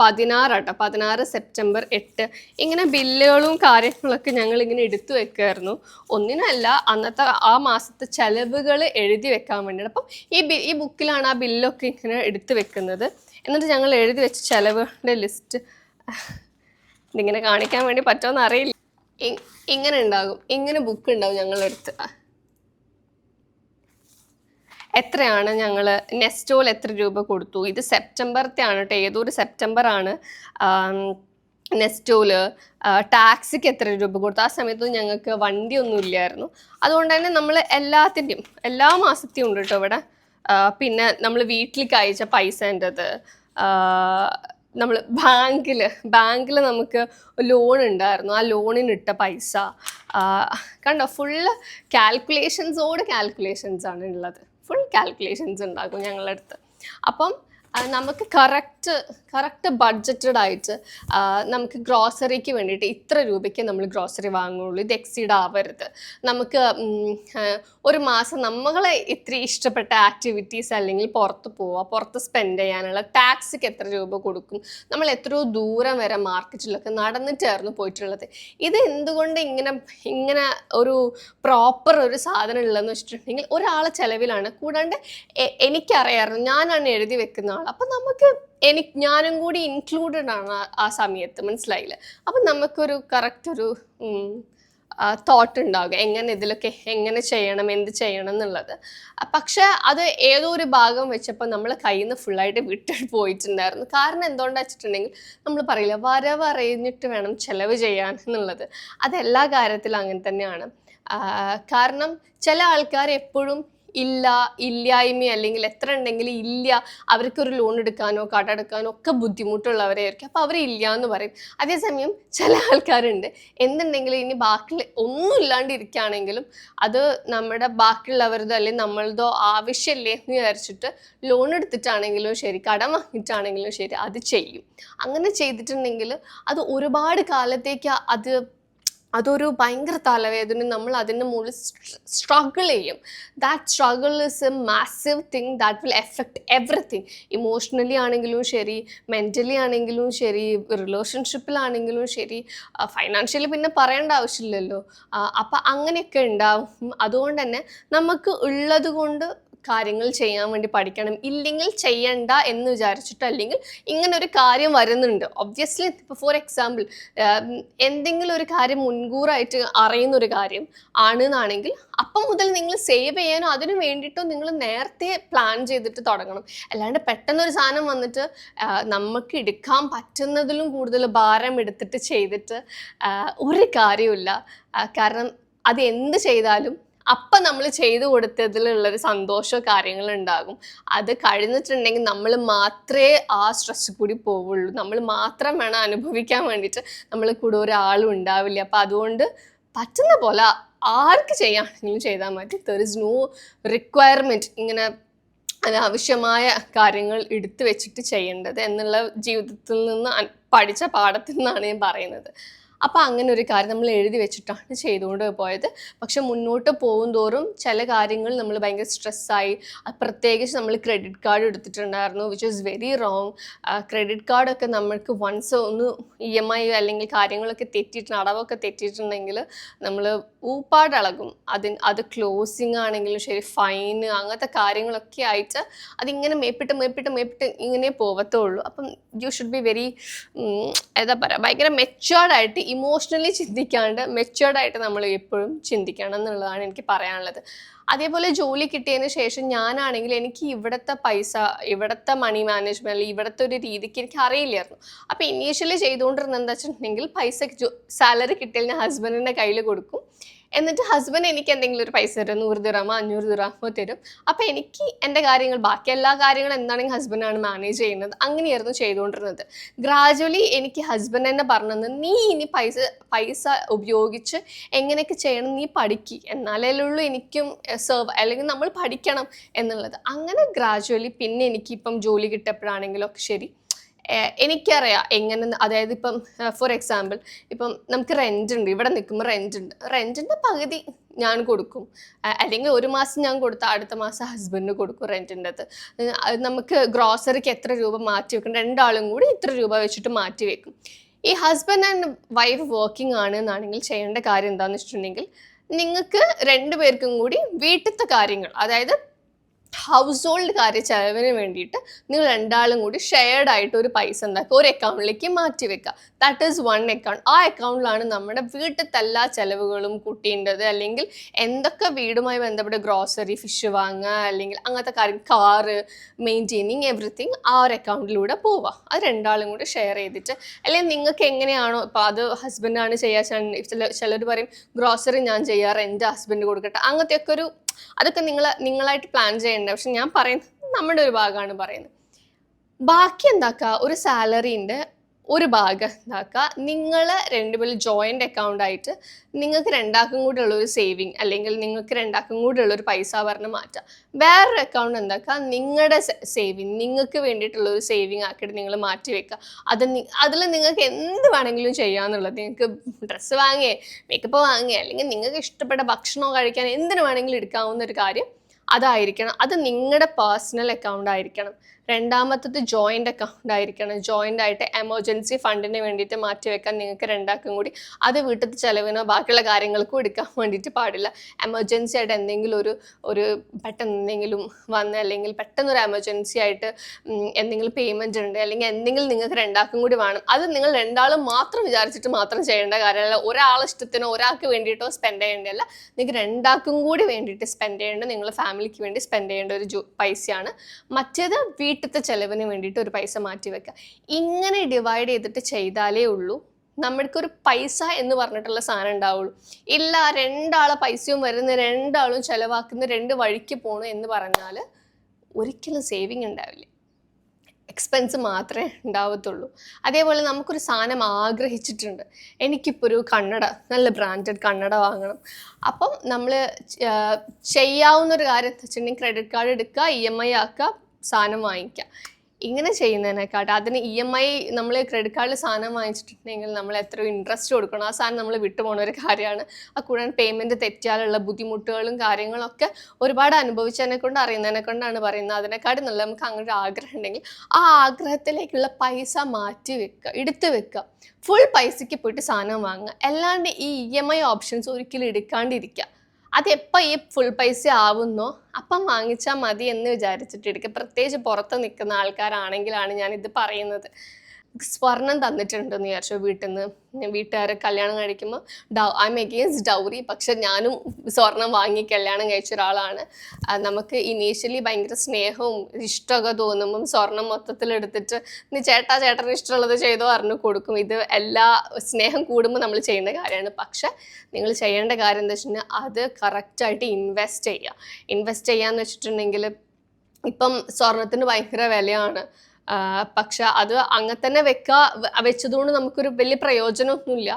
S1: പതിനാറാട്ടോ പതിനാറ് സെപ്റ്റംബർ എട്ട് ഇങ്ങനെ ബില്ലുകളും കാര്യങ്ങളൊക്കെ ഞങ്ങൾ ഇങ്ങനെ എടുത്തു വെക്കുമായിരുന്നു ഒന്നിനല്ല അന്നത്തെ ആ മാസത്തെ ചെലവുകൾ എഴുതി വെക്കാൻ വേണ്ടിയിട്ട് അപ്പം ഈ ബി ഈ ബുക്കിലാണ് ആ ബില്ലൊക്കെ ഇങ്ങനെ എടുത്തു വെക്കുന്നത്. എന്നിട്ട് ഞങ്ങൾ എഴുതി വെച്ച ചെലവുകളുടെ ലിസ്റ്റ് ഇതിങ്ങനെ കാണിക്കാൻ വേണ്ടി പറ്റുമോ എന്നറിയില്ല ഇങ്ങനെ ഉണ്ടാകും. ഇങ്ങനെ ബുക്ക് ഉണ്ടാവും ഞങ്ങളുടെ അടുത്ത് എത്രയാണ് ഞങ്ങൾ നെസ്റ്റോൾ എത്ര രൂപ കൊടുത്തു? ഇത് സെപ്റ്റംബറത്തെ ആണ് കേട്ടോ ഏതോ ഒരു സെപ്റ്റംബർ ആണ് നെസ്റ്റോൽ ടാക്സിക്ക് എത്ര രൂപ കൊടുത്തു? ആ സമയത്ത് ഞങ്ങൾക്ക് വണ്ടിയൊന്നും ഇല്ലായിരുന്നു. അതുകൊണ്ട് തന്നെ നമ്മൾ എല്ലാത്തിന്റെയും എല്ലാ മാസത്തെയും ഉണ്ട് കേട്ടോ ഇവിടെ. പിന്നെ നമ്മൾ വീട്ടിലേക്ക് അയച്ച പൈസേന്റെത് നമ്മൾ ബാങ്കിൽ ബാങ്കിൽ നമുക്ക് ലോൺ ഉണ്ടായിരുന്നു. ആ ലോണിന് ഇട്ട പൈസ കണ്ടോ? ഫുള്ള് കാൽക്കുലേഷൻസോട് കാൽക്കുലേഷൻസ് ആണ് ഉള്ളത്. ഫുൾ കാൽക്കുലേഷൻസ് ഉണ്ടാകും ഞങ്ങളുടെ അടുത്ത്. അപ്പം നമുക്ക് കറക്റ്റ് കറക്റ്റ് ബഡ്ജറ്റഡ് ആയിട്ട് നമുക്ക് ഗ്രോസറിക്ക് വേണ്ടിയിട്ട് ഇത്ര രൂപയ്ക്ക് നമ്മൾ ഗ്രോസറി വാങ്ങുള്ളൂ. ഇത് എക്സീഡ് ആവരുത്. നമുക്ക് ഒരു മാസം നമ്മളെ ഇത്ര ഇഷ്ടപ്പെട്ട ആക്ടിവിറ്റീസ് അല്ലെങ്കിൽ പുറത്ത് പോവുക പുറത്ത് സ്പെൻഡ് ചെയ്യാനുള്ള ടാക്സിക്ക് എത്ര രൂപ കൊടുക്കും നമ്മൾ എത്രയോ ദൂരം വരെ മാർക്കറ്റിലൊക്കെ നടന്നിട്ടായിരുന്നു പോയിട്ടുള്ളത്. ഇത് എന്തുകൊണ്ട് ഇങ്ങനെ ഇങ്ങനെ ഒരു പ്രോപ്പർ ഒരു സാധനം ഉള്ളതെന്ന് വെച്ചിട്ടുണ്ടെങ്കിൽ ഒരാളെ ചിലവിലാണ്. കൂടാണ്ട് എനിക്കറിയാമായിരുന്നു ഞാനാണ് എഴുതി വെക്കുന്ന ആൾ അപ്പം നമുക്ക് എനിക്ക് ഞാനും കൂടി ഇൻക്ലൂഡഡ് ആണ് ആ- സമയത്ത് മനസ്സിലായില്ല? അപ്പം നമുക്കൊരു കറക്റ്റ് ഒരു തോട്ട് ഉണ്ടാകും. എങ്ങനെ ഇതിലൊക്കെ എങ്ങനെ ചെയ്യണം എന്ത് ചെയ്യണം എന്നുള്ളത്. പക്ഷെ അത് ഏതോ ഒരു ഭാഗം വെച്ചപ്പോൾ നമ്മൾ കയ്യിൽ നിന്ന് ഫുള്ളായിട്ട് വിട്ടിട്ട് പോയിട്ടുണ്ടായിരുന്നു. കാരണം എന്തുകൊണ്ടാണ് വെച്ചിട്ടുണ്ടെങ്കിൽ നമ്മൾ പറയില്ല വരവ് അറിഞ്ഞിട്ട് വേണം ചിലവ് ചെയ്യാൻ എന്നുള്ളത്. അതെല്ലാ കാര്യത്തിലും അങ്ങനെ തന്നെയാണ്. കാരണം ചില ആൾക്കാർ എപ്പോഴും ഇല്ല ഇല്ലായ്മ അല്ലെങ്കിൽ എത്ര ഉണ്ടെങ്കിലും ഇല്ല അവർക്കൊരു ലോൺ എടുക്കാനോ കടമെടുക്കാനോ ഒക്കെ ബുദ്ധിമുട്ടുള്ളവരായിരിക്കും. അപ്പോൾ അവർ ഇല്ല എന്ന് പറയും. അതേസമയം ചില ആൾക്കാരുണ്ട്. എന്തുണ്ടെങ്കിലും ഇനി ബാക്കി ഒന്നും ഇല്ലാണ്ട് ഇരിക്കുകയാണെങ്കിലും അത് നമ്മുടെ ബാക്കിയുള്ളവരതോ അല്ലെങ്കിൽ നമ്മളതോ ആവശ്യമില്ലേ എന്ന് വിചാരിച്ചിട്ട് ലോൺ എടുത്തിട്ടാണെങ്കിലും ശരി കടം വാങ്ങിയിട്ടാണെങ്കിലും ശരി അത് ചെയ്യും. അങ്ങനെ ചെയ്തിട്ടുണ്ടെങ്കിൽ അത് ഒരുപാട് കാലത്തേക്ക് അത് അതൊരു ഭയങ്കര തലവേദന നമ്മൾ അതിന്റെ മുകളിൽ സ്ട്രഗിൾ ചെയ്യും. That struggle is a massive thing that will affect everything emotionally ആണെങ്കിലും ശരി മെന്റലി ആണെങ്കിലും ശരി റിലേഷൻഷിപ്പിലാണെങ്കിലും ശരി ഫൈനാൻഷ്യലി പിന്നെ പറയേണ്ട ആവശ്യമില്ലല്ലോ. അപ്പം അങ്ങനെയൊക്കെ ഉണ്ടാവും. അതുകൊണ്ട് തന്നെ നമുക്ക് ഉള്ളത് കൊണ്ട് കാര്യങ്ങൾ ചെയ്യാൻ വേണ്ടി പഠിക്കണം. ഇല്ലെങ്കിൽ ചെയ്യണ്ട എന്ന് വിചാരിച്ചിട്ട് അല്ലെങ്കിൽ ഇങ്ങനെ ഒരു കാര്യം വരുന്നുണ്ട്. ഒബ്വിയസ്ലി ഇപ്പോൾ ഫോർ എക്സാമ്പിൾ എന്തെങ്കിലും ഒരു കാര്യം മുൻകൂറായിട്ട് അറിയുന്ന ഒരു കാര്യം ആണെന്നാണെങ്കിൽ അപ്പം മുതൽ നിങ്ങൾ സേവ് ചെയ്യാനോ അതിനു വേണ്ടിയിട്ടോ നിങ്ങൾ നേരത്തെ പ്ലാൻ ചെയ്തിട്ട് തുടങ്ങണം. അല്ലാണ്ട് പെട്ടെന്നൊരു സാധനം വന്നിട്ട് നമുക്ക് എടുക്കാൻ പറ്റുന്നതിലും കൂടുതൽ ഭാരം എടുത്തിട്ട് ചെയ്തിട്ട് ഒരു കാര്യമില്ല കാരണം അത് എന്ത് ചെയ്താലും അപ്പം നമ്മൾ ചെയ്തു കൊടുത്തതിലുള്ളൊരു സന്തോഷമോ കാര്യങ്ങളുണ്ടാകും അത് കഴിഞ്ഞിട്ടുണ്ടെങ്കിൽ നമ്മൾ മാത്രമേ ആ സ്ട്രെസ് കൂടി പോവുള്ളൂ. നമ്മൾ മാത്രം വേണം അനുഭവിക്കാൻ വേണ്ടിയിട്ട് നമ്മൾ കൂടെ ഒരാളും ഉണ്ടാവില്ല. അപ്പം അതുകൊണ്ട് പറ്റുന്ന പോലെ ആർക്ക് ചെയ്യാണെങ്കിലും ചെയ്താൽ മതി. ദർ ഇസ് നോ റിക്വയർമെന്റ് ഇങ്ങനെ അനാവശ്യമായ കാര്യങ്ങൾ എടുത്തു വെച്ചിട്ട് ചെയ്യേണ്ടത് എന്നുള്ള ജീവിതത്തിൽ നിന്ന് പഠിച്ച പാഠത്തിൽ നിന്നാണ് ഞാൻ പറയുന്നത്. അപ്പോൾ അങ്ങനെ ഒരു കാര്യം നമ്മൾ എഴുതി വെച്ചിട്ടാണ് ചെയ്തുകൊണ്ട് പോയത്. പക്ഷെ മുന്നോട്ട് പോകും തോറും ചില കാര്യങ്ങൾ നമ്മൾ ഭയങ്കര സ്ട്രെസ്സായി. പ്രത്യേകിച്ച് നമ്മൾ ക്രെഡിറ്റ് കാർഡ് എടുത്തിട്ടുണ്ടായിരുന്നു which is very wrong credit കാർഡൊക്കെ നമ്മൾക്ക് വൺസ് ഒന്ന് ഇ എം ഐ അല്ലെങ്കിൽ കാര്യങ്ങളൊക്കെ തെറ്റിയിട്ടുണ്ട് അടവൊക്കെ തെറ്റിയിട്ടുണ്ടെങ്കിൽ നമ്മൾ ഊപ്പാടിളകും. അതിന് അത് ക്ലോസിങ് ആണെങ്കിലും ശരി ഫൈൻ അങ്ങനത്തെ കാര്യങ്ങളൊക്കെ ആയിട്ട് അതിങ്ങനെ മേപ്പിട്ട് മേപ്പിട്ട് മേപ്പിട്ട് ഇങ്ങനെ പോവത്തുള്ളൂ. അപ്പം യു ഷുഡ് ബി വെരി എന്താ പറയുക ഭയങ്കര മെച്ചുവേർഡായിട്ട് ഇമോഷണലി ചിന്തിക്കാണ്ട് മെച്ചുവേർഡായിട്ട് നമ്മൾ എപ്പോഴും ചിന്തിക്കണം എന്നുള്ളതാണ് എനിക്ക് പറയാനുള്ളത്. അതേപോലെ ജോലി കിട്ടിയതിന് ശേഷം ഞാനാണെങ്കിൽ എനിക്ക് ഇവിടുത്തെ പൈസ ഇവിടുത്തെ മണി മാനേജ്മെന്റ് ഇവിടുത്തെ ഒരു രീതിക്ക് എനിക്ക് അറിയില്ലായിരുന്നു. അപ്പോൾ ഇനീഷ്യലി ചെയ്തുകൊണ്ടിരുന്നത് എന്താ വെച്ചിട്ടുണ്ടെങ്കിൽ പൈസ സാലറി കിട്ടിയാൽ ഞാൻ ഹസ്ബൻഡിന്റെ കയ്യിൽ കൊടുക്കും. എന്നിട്ട് ഹസ്ബൻഡ് എനിക്ക് എന്തെങ്കിലും ഒരു പൈസ തരും നൂറ് ദിറാമോ അഞ്ഞൂറ് ദിറാമോ തരും. അപ്പോൾ എനിക്ക് എന്റെ കാര്യങ്ങൾ ബാക്കി എല്ലാ കാര്യങ്ങളും എന്താണെങ്കിൽ ഹസ്ബൻഡാണ് മാനേജ് ചെയ്യുന്നത്. അങ്ങനെയായിരുന്നു ചെയ്തുകൊണ്ടിരുന്നത്. ഗ്രാജുവലി എനിക്ക് ഹസ്ബൻഡ് തന്നെ പറഞ്ഞത് നീ ഇനി പൈസ പൈസ ഉപയോഗിച്ച് എങ്ങനെയൊക്കെ ചെയ്യണം നീ പഠിക്ക്. എന്നാലേ ഉള്ളൂ എനിക്കും സെർവ് അല്ലെങ്കിൽ നമ്മൾ പഠിക്കണം എന്നുള്ളത്. അങ്ങനെ ഗ്രാജുവലി പിന്നെ എനിക്കിപ്പം ജോലി കിട്ടിയപ്പോഴാണെങ്കിലും ഒക്കെ ശരി എനിക്കറിയാം എങ്ങനെ അതായത് ഇപ്പം ഫോർ എക്സാമ്പിൾ ഇപ്പം നമുക്ക് റെന്റ് ഉണ്ട്. ഇവിടെ നിൽക്കുമ്പോൾ റെന്റ് ഉണ്ട്. റെന്റിന്റെ പകുതി ഞാൻ കൊടുക്കും. അല്ലെങ്കിൽ ഒരു മാസം ഞാൻ കൊടുത്ത അടുത്ത മാസം ഹസ്ബൻഡിന് കൊടുക്കും റെന്റിന്റെ അത് നമുക്ക് ഗ്രോസറിക്ക് എത്ര രൂപ മാറ്റി വെക്കും? രണ്ടാളും കൂടി ഇത്ര രൂപ വെച്ചിട്ട് മാറ്റി വെക്കും. ഈ ഹസ്ബൻഡ് ആൻഡ് വൈഫ് വർക്കിംഗ് ആണ് എന്നാണെങ്കിൽ ചെയ്യേണ്ട കാര്യം എന്താണെന്ന് വെച്ചിട്ടുണ്ടെങ്കിൽ നിങ്ങൾക്ക് രണ്ടുപേർക്കും കൂടി വീട്ടിലത്തെ കാര്യങ്ങൾ അതായത് ഹൗസ് ഹോൾഡ് കാര്യ ചെലവിന് വേണ്ടിയിട്ട് നിങ്ങൾ രണ്ടാളും കൂടി ഷെയർഡ് ആയിട്ട് ഒരു പൈസ ഉണ്ടാക്കുക. ഒരു അക്കൗണ്ടിലേക്ക് മാറ്റി വെക്കുക. ദാറ്റ് ഈസ് വൺ അക്കൗണ്ട് ആ അക്കൗണ്ടിലാണ് നമ്മുടെ വീട്ടിലത്തെ എല്ലാ ചെലവുകളും കൂട്ടേണ്ടത്. അല്ലെങ്കിൽ എന്തൊക്കെ വീടുമായി ബന്ധപ്പെട്ട ഗ്രോസറി ഫിഷ് വാങ്ങുക അല്ലെങ്കിൽ അങ്ങനത്തെ കാര്യം കാറ് മെയിന്റെയിനിങ് എവറിത്തിങ് ആ ഒരു അക്കൗണ്ടിലൂടെ പോവുക. അത് രണ്ടാളും കൂടി ഷെയർ ചെയ്തിട്ട്. അല്ലെങ്കിൽ നിങ്ങൾക്ക് എങ്ങനെയാണോ ഇപ്പോൾ അത് ഹസ്ബൻഡാണ് ചെയ്യാൻ ചില ചിലർ പറയും ഗ്രോസറി ഞാൻ ചെയ്യാറ് എന്റെ ഹസ്ബൻഡ് കൊടുക്കട്ടെ. അങ്ങനത്തെയൊക്കെ ഒരു അതൊക്കെ നിങ്ങൾ നിങ്ങളായിട്ട് പ്ലാൻ ചെയ്യേണ്ട? പക്ഷെ ഞാൻ പറയുന്നത് നമ്മുടെ ഒരു ഭാഗമാണ് പറയുന്നത്. ബാക്കി എന്താക്കുക ഒരു സാലറീന്റെ ഒരു ഭാഗം ഇതാക്കുക നിങ്ങൾ രണ്ടുപേരും ജോയിന്റ് അക്കൗണ്ട് ആയിട്ട് നിങ്ങൾക്ക് രണ്ടാക്കും കൂടെ ഉള്ളൊരു സേവിങ് അല്ലെങ്കിൽ നിങ്ങൾക്ക് രണ്ടാക്കും കൂടെ ഉള്ളൊരു പൈസ പറഞ്ഞ് മാറ്റുക. വേറൊരു അക്കൗണ്ട് എന്താക്കുക? നിങ്ങളുടെ സേവിങ് നിങ്ങൾക്ക് വേണ്ടിയിട്ടുള്ളൊരു സേവിങ് ആക്കിയിട്ട് നിങ്ങൾ മാറ്റി വെക്കുക. അത് അതിൽ നിങ്ങൾക്ക് എന്ത് വേണമെങ്കിലും ചെയ്യാമെന്നുള്ളത് നിങ്ങൾക്ക് ഡ്രസ്സ് വാങ്ങിയേ മേക്കപ്പ് വാങ്ങിയേ അല്ലെങ്കിൽ നിങ്ങൾക്ക് ഇഷ്ടപ്പെട്ട ഭക്ഷണമോ കഴിക്കാൻ എന്തിനു വേണമെങ്കിലും എടുക്കാവുന്ന ഒരു കാര്യം അതായിരിക്കണം. അത് നിങ്ങളുടെ പേഴ്സണൽ അക്കൗണ്ട് ആയിരിക്കണം. രണ്ടാമത്തത് ജോയിന്റ് അക്കൗണ്ട് ആയിരിക്കണം. ജോയിന്റ് ആയിട്ട് എമർജൻസി ഫണ്ടിന് വേണ്ടിയിട്ട് മാറ്റി വെക്കാൻ നിങ്ങൾക്ക് രണ്ടാക്കും കൂടി അത് വീട്ടിലത്തെ ചിലവിനോ ബാക്കിയുള്ള കാര്യങ്ങൾക്കും എടുക്കാൻ വേണ്ടിയിട്ട് പാടില്ല. എമർജൻസി ആയിട്ട് എന്തെങ്കിലും ഒരു ഒരു പെട്ടെന്ന് എന്തെങ്കിലും വന്ന് അല്ലെങ്കിൽ പെട്ടെന്നൊരു എമർജൻസി ആയിട്ട് എന്തെങ്കിലും പേയ്മെന്റ് ഉണ്ട് അല്ലെങ്കിൽ എന്തെങ്കിലും നിങ്ങൾക്ക് രണ്ടാക്കും കൂടി വേണം. അത് നിങ്ങൾ രണ്ടാളും മാത്രം വിചാരിച്ചിട്ട് മാത്രം ചെയ്യേണ്ട കാര്യമല്ല. ഒരാൾ ഇഷ്ടത്തിനോ ഒരാൾക്ക് വേണ്ടിയിട്ടോ സ്പെൻഡ് ചെയ്യേണ്ടതല്ല. നിങ്ങൾക്ക് രണ്ടാക്കും കൂടി വേണ്ടിയിട്ട് സ്പെൻഡ് ചെയ്യേണ്ട നിങ്ങൾ ഫാമിലിക്ക് വേണ്ടി സ്പെൻഡ് ചെയ്യേണ്ട ഒരു പൈസയാണ്. മറ്റേത് വീട്ടിലത്തെ ചിലവിന് വേണ്ടിയിട്ട് ഒരു പൈസ മാറ്റി വെക്കുക ഇങ്ങനെ ഡിവൈഡ് ചെയ്തിട്ട് ചെയ്താലേ ഉള്ളൂ. നമ്മൾക്ക് ഒരു പൈസ എന്ന് പറഞ്ഞിട്ടുള്ള സാധനം ഉണ്ടാവുള്ളൂ. ഇല്ല രണ്ടാളെ പൈസയും വരുന്ന രണ്ടാളും ചിലവാക്കുന്ന രണ്ട് വഴിക്ക് പോകണം എന്ന് പറഞ്ഞാൽ ഒരിക്കലും സേവിങ് ഉണ്ടാവില്ല. എക്സ്പെൻസ് മാത്രമേ ഉണ്ടാവത്തുള്ളൂ. അതേപോലെ നമുക്കൊരു സാധനം ആഗ്രഹിച്ചിട്ടുണ്ട്. എനിക്കിപ്പോൾ ഒരു കണ്ണട നല്ല ബ്രാൻഡഡ് കണ്ണട വാങ്ങണം. അപ്പം നമ്മൾ ചെയ്യാവുന്ന ഒരു കാര്യം എന്താ വെച്ചിട്ടുണ്ടെങ്കിൽ ക്രെഡിറ്റ് കാർഡ് എടുക്കുക ഇ എം ഐ ആക്കുക സാധനം വാങ്ങിക്കുക ഇങ്ങനെ ചെയ്യുന്നതിനെക്കാട്ടും അതിന് ഇ എം ഐ നമ്മൾ ക്രെഡിറ്റ് കാർഡിൽ സാധനം വാങ്ങിച്ചിട്ടുണ്ടെങ്കിൽ നമ്മൾ എത്ര ഇൻട്രസ്റ്റ് കൊടുക്കണം. ആ സാധനം നമ്മൾ വിട്ടുപോകുന്ന ഒരു കാര്യമാണ്. ആ കൂടാൻ പേയ്മെന്റ് തെറ്റിയാലുള്ള ബുദ്ധിമുട്ടുകളും കാര്യങ്ങളൊക്കെ ഒരുപാട് അനുഭവിച്ചതിനെ കൊണ്ട് അറിയുന്നതിനെ കൊണ്ടാണ് പറയുന്നത്. അതിനെക്കാട്ടും നല്ല നമുക്ക് അങ്ങനെ ഒരു ആഗ്രഹം ഉണ്ടെങ്കിൽ ആ ആഗ്രഹത്തിലേക്കുള്ള പൈസ മാറ്റി വെക്കുക എടുത്തു വെക്കുക ഫുൾ പൈസയ്ക്ക് പോയിട്ട് സാധനം വാങ്ങുക. അല്ലാണ്ട് ഈ ഇ എം ഐ ഓപ്ഷൻസ് ഒരിക്കലും എടുക്കാണ്ടിരിക്കുക അത് എപ്പോൾ ഈ ഫുൾ പൈസ ആവുന്നോ? അപ്പം വാങ്ങിച്ചാൽ മതി എന്ന് വിചാരിച്ചിട്ട് എടുക്കുക പ്രത്യേകിച്ച് പുറത്ത് നിൽക്കുന്ന ആൾക്കാരാണെങ്കിലാണ് ഞാനിത് പറയുന്നത്. സ്വർണം തന്നിട്ടുണ്ടെന്ന് വിചാരിച്ചു വീട്ടിൽ നിന്ന് വീട്ടുകാരെ കല്യാണം കഴിക്കുമ്പോൾ dow I am against dowry പക്ഷെ ഞാനും സ്വർണം വാങ്ങി കല്യാണം കഴിച്ച ഒരാളാണ്. നമുക്ക് ഇനീഷ്യലി ഭയങ്കര സ്നേഹവും ഇഷ്ടമൊക്കെ തോന്നുമ്പം സ്വർണം മൊത്തത്തിൽ എടുത്തിട്ട് നീ ചേട്ടാ ചേട്ടന് ഇഷ്ടമുള്ളത് ചെയ്തോ പറഞ്ഞു കൊടുക്കും. ഇത് എല്ലാ സ്നേഹം കൂടുമ്പോൾ നമ്മൾ ചെയ്യുന്ന കാര്യമാണ്. പക്ഷെ നിങ്ങൾ ചെയ്യേണ്ട കാര്യം എന്താ വെച്ചിട്ടുണ്ടെങ്കിൽ അത് കറക്റ്റായിട്ട് ഇൻവെസ്റ്റ് ചെയ്യുക. ഇൻവെസ്റ്റ് ചെയ്യാന്ന് വെച്ചിട്ടുണ്ടെങ്കിൽ ഇപ്പം സ്വർണത്തിന് ഭയങ്കര വിലയാണ്. പക്ഷെ അത് അങ്ങനെ തന്നെ വെക്കുക വെച്ചതുകൊണ്ട് നമുക്കൊരു വലിയ പ്രയോജനമൊന്നുമില്ല.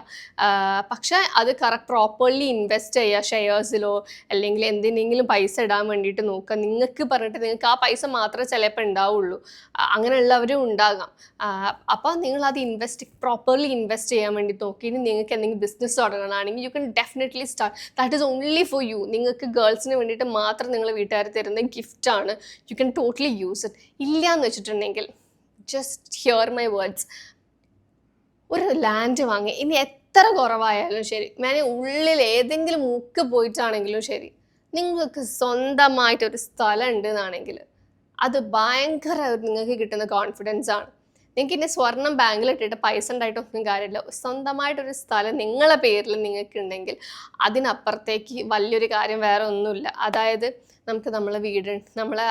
S1: പക്ഷെ അത് കറക്റ്റ് പ്രോപ്പർലി ഇൻവെസ്റ്റ് ചെയ്യുക ഷെയർസിലോ അല്ലെങ്കിൽ എന്തിനെങ്കിലും പൈസ ഇടാൻ വേണ്ടിയിട്ട് നോക്കുക. നിങ്ങൾക്ക് പറഞ്ഞിട്ട് നിങ്ങൾക്ക് ആ പൈസ മാത്രമേ ചിലപ്പോൾ ഉണ്ടാവുള്ളൂ. അങ്ങനെയുള്ളവരും ഉണ്ടാകാം. അപ്പോൾ നിങ്ങൾ അത് ഇൻവെസ്റ്റ് പ്രോപ്പർലി ഇൻവെസ്റ്റ് ചെയ്യാൻ വേണ്ടി നോക്കി. ഇനി നിങ്ങൾക്ക് എന്തെങ്കിലും business തുടങ്ങണമെങ്കിൽ you can definitely start that is only for you നിങ്ങൾക്ക് ഗേൾസിന് വേണ്ടിയിട്ട് മാത്രം നിങ്ങൾ വീട്ടുകാർ തരുന്ന ഗിഫ്റ്റാണ് you can totally use it ഇല്ല എന്ന് വെച്ചിട്ടുണ്ടെങ്കിൽ ജസ്റ്റ് ഹിയർ മൈ വേർഡ്സ് ഒരു ലാൻഡ് വാങ്ങി. ഇനി എത്ര കുറവായാലും ശരി. ഞാൻ ഉള്ളിൽ ഏതെങ്കിലും മുക്ക് പോയിട്ടാണെങ്കിലും ശരി. നിങ്ങൾക്ക് സ്വന്തമായിട്ടൊരു സ്ഥലം ഉണ്ട് എന്നാണെങ്കിൽ അത് ഭയങ്കര നിങ്ങൾക്ക് കിട്ടുന്ന കോൺഫിഡൻസ് ആണ്. നിങ്ങൾക്ക് ഇനി സ്വർണം ബാങ്കിൽ ഇട്ടിട്ട് പൈസ ഉണ്ടായിട്ടൊന്നും കാര്യമില്ല സ്വന്തമായിട്ടൊരു സ്ഥലം നിങ്ങളെ പേരിൽ നിങ്ങൾക്ക് ഉണ്ടെങ്കിൽ അതിനപ്പുറത്തേക്ക് വലിയൊരു കാര്യം വേറെ ഒന്നുമില്ല. അതായത് നമുക്ക് നമ്മളെ വീടുണ്ട് നമ്മളെ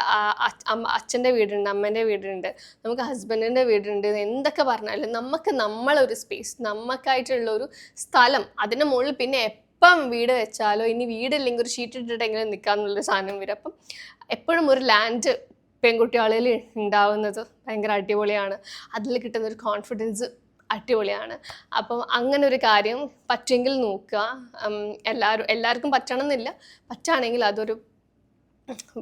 S1: അച്ഛന്റെ വീടുണ്ട് അമ്മേന്റെ വീടുണ്ട് നമുക്ക് ഹസ്ബൻഡിന്റെ വീടുണ്ട് എന്തൊക്കെ പറഞ്ഞാലും നമുക്ക് നമ്മളൊരു സ്പേസ് നമുക്കായിട്ടുള്ള ഒരു സ്ഥലം അതിന് മുകളിൽ പിന്നെ എപ്പം വീട് വെച്ചാലോ ഇനി വീടില്ലെങ്കിൽ ഒരു ഷീറ്റ് ഇട്ടിട്ടെങ്കിലും നിൽക്കാമെന്നുള്ളൊരു സാധനം വരും. അപ്പം എപ്പോഴും ഒരു ലാൻഡ് പെൺകുട്ടികളിൽ ഉണ്ടാവുന്നത് ഭയങ്കര അടിപൊളിയാണ്. അതിൽ കിട്ടുന്ന ഒരു കോൺഫിഡൻസ് അടിപൊളിയാണ്. അപ്പം അങ്ങനെ ഒരു കാര്യം പറ്റുമെങ്കിൽ നോക്കുക. എല്ലാവരും എല്ലാവർക്കും പറ്റണം എന്നില്ല പറ്റുകയാണെങ്കിൽ അതൊരു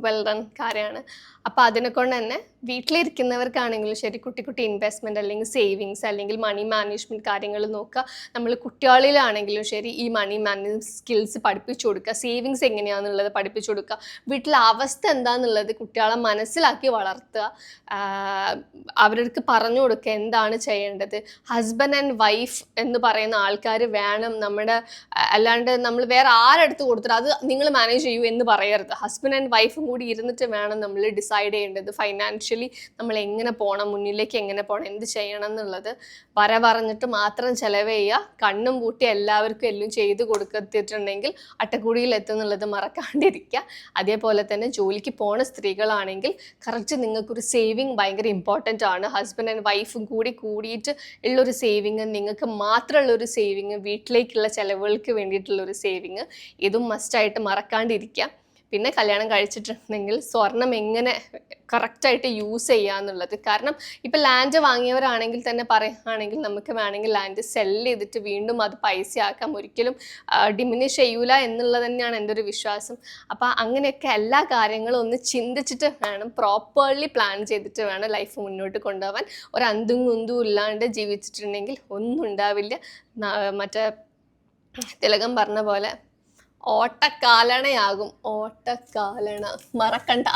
S1: വെൽ ഡൺ കാര്യമാണ്. അപ്പോൾ അതിനെ കൊണ്ട് തന്നെ വീട്ടിലിരിക്കുന്നവർക്കാണെങ്കിലും ശരി കുട്ടി കുട്ടി ഇൻവെസ്റ്റ്മെന്റ് അല്ലെങ്കിൽ സേവിങ്സ് അല്ലെങ്കിൽ മണി മാനേജ്മെന്റ് കാര്യങ്ങൾ നോക്കുക. നമ്മൾ കുട്ടികളിലാണെങ്കിലും ശരി ഈ മണി മാനേജ് സ്കിൽസ് പഠിപ്പിച്ചു കൊടുക്കുക. സേവിങ്സ് എങ്ങനെയാണെന്നുള്ളത് പഠിപ്പിച്ചു കൊടുക്കുക. വീട്ടിലെ അവസ്ഥ എന്താണെന്നുള്ളത് കുട്ടികളെ മനസ്സിലാക്കി വളർത്തുക. അവർക്ക് പറഞ്ഞു കൊടുക്കുക എന്താണ് ചെയ്യേണ്ടത്. ഹസ്ബൻഡ് ആൻഡ് വൈഫ് എന്ന് പറയുന്ന ആൾക്കാർ വേണം നമ്മുടെ അല്ലാണ്ട് നമ്മൾ വേറെ ആരെടുത്ത് കൊടുത്തിട്ട് അത് നിങ്ങൾ മാനേജ് ചെയ്യൂ എന്ന് പറയരുത്. ഹസ്ബൻഡ് ആൻഡ് വൈഫും കൂടി ഇരുന്നിട്ട് വേണം നമ്മൾ ഡിസൈഡ് ചെയ്യേണ്ടത്. ഫൈനാൻഷ്യലി നമ്മൾ എങ്ങനെ പോകണം മുന്നിലേക്ക് എങ്ങനെ പോകണം എന്ത് ചെയ്യണം എന്നുള്ളത് വര പറഞ്ഞിട്ട് മാത്രം ചിലവ് ചെയ്യുക. കണ്ണും പൂട്ടി എല്ലാവർക്കും എല്ലാം ചെയ്ത് കൊടുക്കത്തിട്ടുണ്ടെങ്കിൽ അട്ടക്കുടിയിൽ എത്തുന്നുള്ളത് മറക്കാണ്ടിരിക്കുക. അതേപോലെ തന്നെ ജോലിക്ക് പോണ സ്ത്രീകളാണെങ്കിൽ കറക്റ്റ് നിങ്ങൾക്കൊരു സേവിങ് ഭയങ്കര ഇമ്പോർട്ടന്റ് ആണ്. ഹസ്ബൻഡ് ആൻഡ് വൈഫും കൂടി കൂടിയിട്ട് ഉള്ളൊരു സേവിങ് നിങ്ങൾക്ക് മാത്രമുള്ള ഒരു സേവിങ് വീട്ടിലേക്കുള്ള ചിലവുകൾക്ക് വേണ്ടിയിട്ടുള്ള ഒരു സേവിങ് ഇതും മസ്റ്റായിട്ട് മറക്കാണ്ടിരിക്കുക. പിന്നെ കല്യാണം കഴിച്ചിട്ടുണ്ടെങ്കിൽ സ്വർണം എങ്ങനെ കറക്റ്റായിട്ട് യൂസ് ചെയ്യുക എന്നുള്ളത്. കാരണം ഇപ്പം ലാൻഡ് വാങ്ങിയവരാണെങ്കിൽ തന്നെ പറയുകയാണെങ്കിൽ നമുക്ക് വേണമെങ്കിൽ ലാൻഡ് സെൽ ചെയ്തിട്ട് വീണ്ടും അത് പൈസ ആക്കാം ഒരിക്കലും ഡിമിനിഷ് ചെയ്യൂല എന്നുള്ളത് തന്നെയാണ് എന്റെ ഒരു വിശ്വാസം. അപ്പോൾ അങ്ങനെയൊക്കെ എല്ലാ കാര്യങ്ങളും ഒന്ന് ചിന്തിച്ചിട്ട് വേണം പ്രോപ്പർലി പ്ലാൻ ചെയ്തിട്ട് വേണം ലൈഫ് മുന്നോട്ട് കൊണ്ടുപോകാൻ. ഒരു അന്തും കുന്തും ഇല്ലാണ്ട് ജീവിച്ചിട്ടുണ്ടെങ്കിൽ ഒന്നും ഉണ്ടാവില്ല. മറ്റേ തിലകം പറഞ്ഞ പോലെ ഓട്ടക്കാലണയാകും. ഓട്ടക്കാലണ. മറക്കണ്ട.